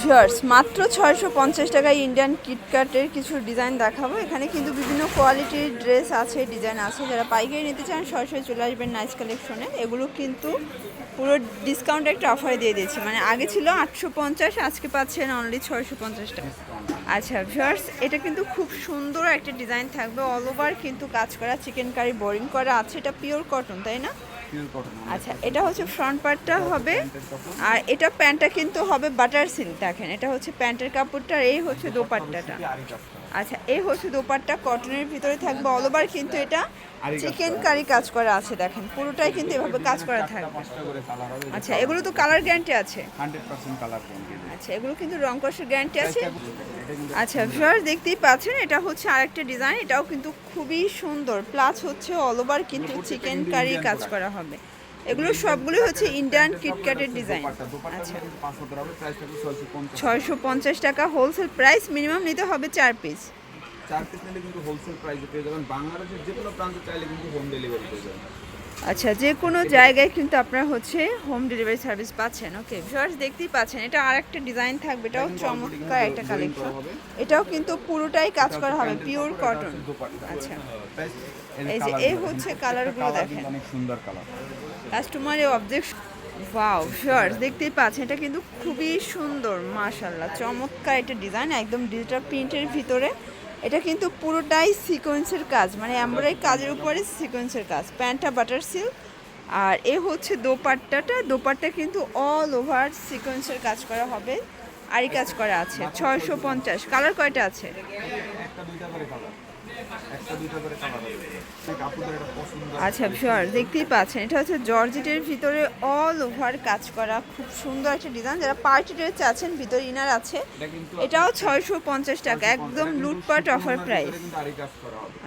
Viewers মাত্র ছয়শো পঞ্চাশ টাকায় ইন্ডিয়ান কিটকাটের কিছু ডিজাইন দেখাবো। এখানে কিন্তু বিভিন্ন কোয়ালিটির ড্রেস আছে ডিজাইন আছে। যারা পাইকারি নিতে চান, সরাসরি চলে আসবেন নাইস কালেকশনে এগুলো কিন্তু পুরো ডিসকাউন্ট একটা অফার দিয়ে দিয়েছি। মানে আগে ছিল আটশো পঞ্চাশ, আজকে পাচ্ছেন অনলি ছয়শো পঞ্চাশ টাকা। আচ্ছা ভিউয়ার্স এটা কিন্তু খুব সুন্দর একটা ডিজাইন থাকবে। অল ওভার কিন্তু কাজ করা চিকেন কারি বোরিং করা আছে। এটা পিওর কটন তাই না? আচ্ছা এটা হচ্ছে ফ্রন্ট পার্টটা হবে। আর এটা প্যান্টটা কিন্তু হবে বাটার সিল্ক দেখেন। এটা হচ্ছে প্যান্টের কাপড়টা আর এই হচ্ছে দোপাট্টাটা। আচ্ছা এই হচ্ছে দোপাট্টা কটনের ভিতরে থাকবে অল ওভার কিন্তু এটা চিকেন কারি। কাজ করা আছে দেখেন। পুরোটাই কিন্তু এভাবে কাজ করা থাকবে। আচ্ছা এগুলো তো কালার গ্যারান্টি আছে। আচ্ছা এগুলো কিন্তু রং কষের গ্যারান্টি আছে। আচ্ছা ভিউয়ার্স দেখতেই পাচ্ছেন এটা হচ্ছে আরেকটা ডিজাইন এটাও কিন্তু খুবই সুন্দর। প্লাস হচ্ছে অল ওভার কিন্তু চিকেন কারি কাজ করা হবে। এগুলো সবগুলো হচ্ছে ইন্ডিয়ান কিটক্যাটের ডিজাইন আচ্ছা। ছয়শো পঞ্চাশ টাকা হোলসেল প্রাইস মিনিমাম নিতে হবে চার পিস আচ্ছা যে কোনো জায়গায় কিন্তু আপনারা হচ্ছে হোম ডেলিভারি সার্ভিস পাচ্ছেন। ওকে ভিউয়ার্স দেখতেই পাচ্ছেন, এটা আর একটা ডিজাইন থাকবে, এটাও চমৎকার একটা কালেকশন। এটাও কিন্তু পুরোটাই কাজ করা হবে পিওর কটন আচ্ছা। এই যে, এই হচ্ছে কালারগুলো দেখেন। অনেক সুন্দর কালার কাস্টমারের অবজেক্ট ওয়াও শিওর দেখতেই পাচ্ছেন, এটা কিন্তু খুবই সুন্দর মাশাল্লাহ চমৎকার একটা ডিজাইন একদম ডিজিটাল প্রিন্টের ভিতরে। এটা কিন্তু পুরোটাই সিকোয়েন্সের কাজ মানে এমব্রয়ডারি কাজের উপরে সিকোয়েন্সের কাজ, প্যান্টটা বাটার সিল্ক আর এ হচ্ছে দোপাট্টাটা, দোপাট্টা কিন্তু অল ওভার সিকোয়েন্সের কাজ করা হবে আরই কাজ করা আছে, ছয়শো পঞ্চাশ কালার কয়টা আছে? আচ্ছা শিওর দেখতেই পাচ্ছেন এটা হচ্ছে জর্জেটের ভিতরে অল ওভার কাজ করা খুব সুন্দর একটা ডিজাইন যারা পার্টি ড্রেস চাচ্ছেন ভিতরে ইনার আছে এটাও ছয়শো পঞ্চাশ টাকা একদম লুটপাট অফার প্রাইস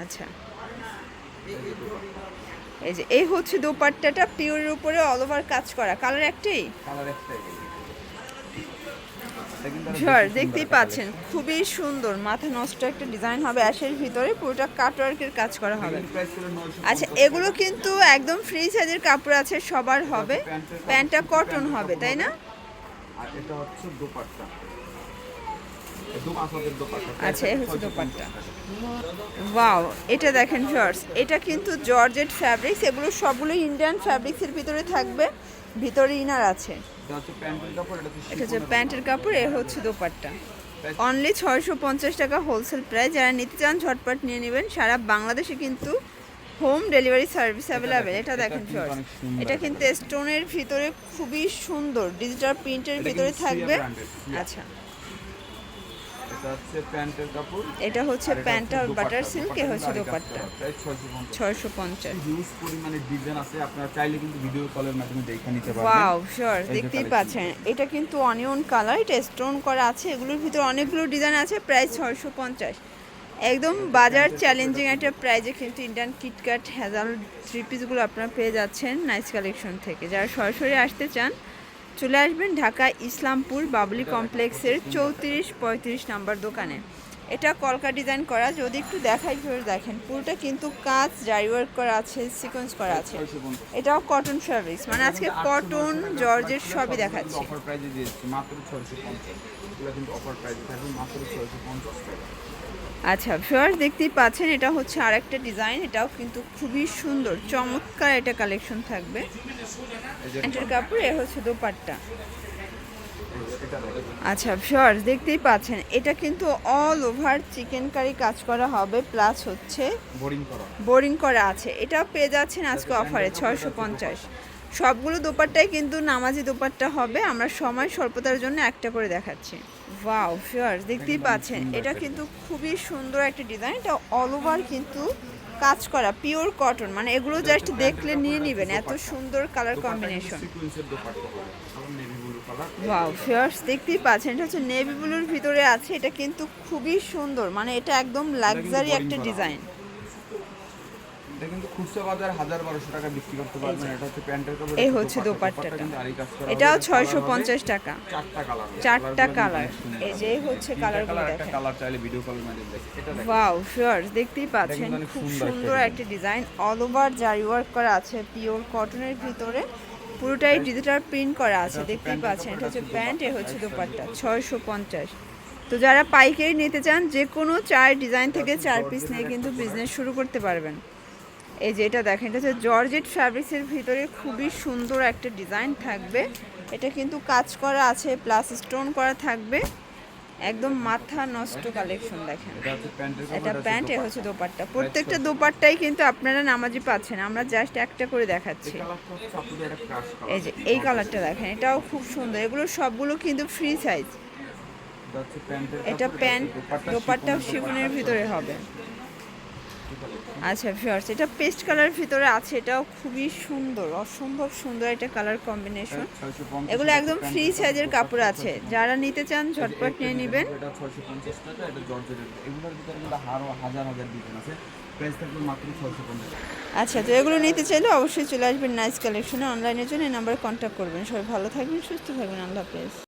আচ্ছা। এই যে এই হচ্ছে দোপাট্টাটা পিওরের উপরে অল ওভার কাজ করা। কালার একটাই? কালার একটাই। বেশি দেখতেই পাচ্ছেন খুবই সুন্দর। মাথা নষ্ট একটা ডিজাইন হবে অ্যাশের ভিতরে পুরোটা কাটওয়ার্কের কাজ করা হবে। এগুলোর price ছিল 950 আচ্ছা এগুলো কিন্তু একদম ফ্রি সাইজের কাপড় আছে সবার হবে। প্যান্টটা কটন হবে তাই না? আর এটা হচ্ছে দোপাট্টা এই দু মাসের দোপাট্টা আচ্ছা, এই হচ্ছে দোপাট্টা। ওয়াও এটা দেখেন শর্টস এটা কিন্তু জর্জেট ফ্যাব্রিক্স এগুলো সবগুলো ইন্ডিয়ান ফ্যাব্রিক্সের ভিতরে থাকবে ভিতরে ইনার আছে। এটা হচ্ছে প্যান্টের কাপড় এ হচ্ছে দোপাট্টা। অনলি ছয়শো পঞ্চাশ টাকা হোলসেল প্রাইস যারা নিতে চান ঝটপট নিয়ে নেবেন। সারা বাংলাদেশে কিন্তু হোম ডেলিভারি সার্ভিস অ্যাভেলেবেল এটা দেখেন সুন্দর এটা কিন্তু স্টোনের ভিতরে খুবই সুন্দর ডিজিটাল প্রিন্টের ভিতরে থাকবে। আচ্ছা। এটা হচ্ছে প্যান্টের কাপড়। এটা হচ্ছে প্যান্ট আর বাটার সিল্ক এ হচ্ছে দোপাট্টা। Price 650 ছয়শো পঞ্চাশ। হিউজ পরিমাণে ডিজাইন আছে আপনারা চাইলে কিন্তু ভিডিও কলের মাধ্যমে দেখে নিতে পারবেন। ওয়াও শিওর দেখতেই পাচ্ছেন। এটা কিন্তু অনিয়ন কালার এটা স্টোন করা আছে এগুলোর ভিতরে অনেকগুলো ডিজাইন আছে ছয়শো পঞ্চাশ। একদম বাজার চ্যালেঞ্জিং একটা প্রাইজে কিন্তু ইন্ডিয়ান কিটক্যাট হ্যাজাল থ্রি পিসগুলো আপনারা পেয়ে যাচ্ছেন নাইস কালেকশন থেকে। যারা সরাসরি আসতে চান চলে আসবেন ঢাকা ইসলামপুর বাবলি কমপ্লেক্সের চৌত্রিশ পঁয়ত্রিশ নাম্বার দোকানে। এটা কলকা ডিজাইন করা যদি একটু দেখাই ভেবে দেখেন। পুরোটা কিন্তু কাজ জারি ওয়ার্ক করা আছে সিকোয়েন্স করা আছে। এটাও কটন ফ্যাব্রিক্স মানে আজকে কটন জর্জের সবই দেখাচ্ছে। অফার দিয়েছি মাত্র 650 এগুলো কিন্তু অফার প্রাইজে থাকবে মাত্র 650 টাকা। আচ্ছা ভিউয়ার্স দেখতেই পাচ্ছেন এটা হচ্ছে আরেকটা ডিজাইন এটাও কিন্তু খুবই সুন্দর চমৎকার এটা কালেকশন থাকবে। প্যান্টের কাপড় এ হচ্ছে দোপাট্টা। আচ্ছা ভিউয়ার্স দেখতেই পাচ্ছেন এটা কিন্তু অল ওভার চিকেন কারি কাজ করা হবে প্লাস হচ্ছে বোরিং করা। আছে। এটাও পেয়ে যাচ্ছেন আজকে অফারে ছয়শো পঞ্চাশ। সবগুলো দোপাট্টাই কিন্তু নামাজি দোপাট্টা হবে আমরা সময় স্বল্পতার জন্য একটা করে দেখাচ্ছি। ওয়াও ফিয়ার্স দেখতেই পাচ্ছেন এটা কিন্তু খুবই সুন্দর একটা ডিজাইন এটা অল ওভার কিন্তু কাজ করা পিওর কটন মানে এগুলো জাস্ট দেখলে নিয়ে নেবেন এত সুন্দর কালার কম্বিনেশন ওয়াও ফিয়ার্স দেখতেই পাচ্ছেন এটা হচ্ছে নেভি ব্লুর ভিতরে আছে এটা কিন্তু খুবই সুন্দর মানে এটা একদম লাক্সারি একটা ডিজাইন এটা কিন্তু খুচরা বাজার হাজার বারোশো টাকা বিক্রি করতে পারবেন। এটা হচ্ছে প্যান্টের কাপড় এই হচ্ছে দোপাট্টাটা। এটাও টাকা। চারটা কালার চারটা কালার। এই যে হচ্ছে কালারগুলো কালার একটা দেখেন। কালার চাইলে ভিডিও কলের মাধ্যমে দেখে এটা দেখেন। ওয়াও শিওর দেখতেই পাচ্ছেন। খুব সুন্দর একটা design all over zari work করা আছে পিওর কটনের ভিতরে। পুরোটাই ডিজিটাল প্রিন্ট করা আছে দেখতেই পাচ্ছেন। এটা হচ্ছে প্যান্ট এ হচ্ছে দোপাট্টা দিয়ে। ছয়শো পঞ্চাশ। তো যারা পাইকারি নিতে চান যে কোনো চার ডিজাইন থেকে চার পিস নিয়ে কিন্তু বিজনেস শুরু করতে পারবেন। এই যে এটা দেখেন এটা হচ্ছে জর্জেট ফ্যাব্রিক্সের ভিতরে খুবই সুন্দর একটা ডিজাইন থাকবে। এটা কিন্তু কাজ করা আছে প্লাস স্টোন করা থাকবে। একদম মাথা নষ্ট কালেকশন দেখেন। এটা প্যান্ট এ হচ্ছে দোপাট্টা। প্রত্যেকটা দোপাট্টাই কিন্তু আপনারা নামাজি পাচ্ছেন। আমরা জাস্ট একটা করে দেখাচ্ছি। এই যে এই কালারটা দেখেন এটাও খুব সুন্দর। এগুলো সবগুলো কিন্তু ফ্রি সাইজ এটা প্যান্ট দোপাট্টা শিফনের শিফনের ভিতরে হবে। আচ্ছা ভিউয়ার্স এটা পেস্ট কালার ভিতরে আছে এটাও খুবই সুন্দর অসম্ভব সুন্দর একটা কালার কম্বিনেশন এগুলো একদম ফ্রি সাইজের কাপড় আছে যারা নিতে চান ঝটপট নিয়ে নেবেন। এটা 650 টাকা এটা জর্জেটের এগুলোর ভিতরে কিন্তু হাজার হাজার ডিজাইন আছে প্রাইস থাকবে মাত্র 650 আচ্ছা তো এগুলো নিতে চাইলে অবশ্যই চলে আসবেন নাইস কালেকশনে। অনলাইনের জন্য এই নাম্বারে কন্ট্যাক্ট করবেন। সবাই ভালো থাকবেন সুস্থ থাকবেন। আল্লাহ হাফেজ।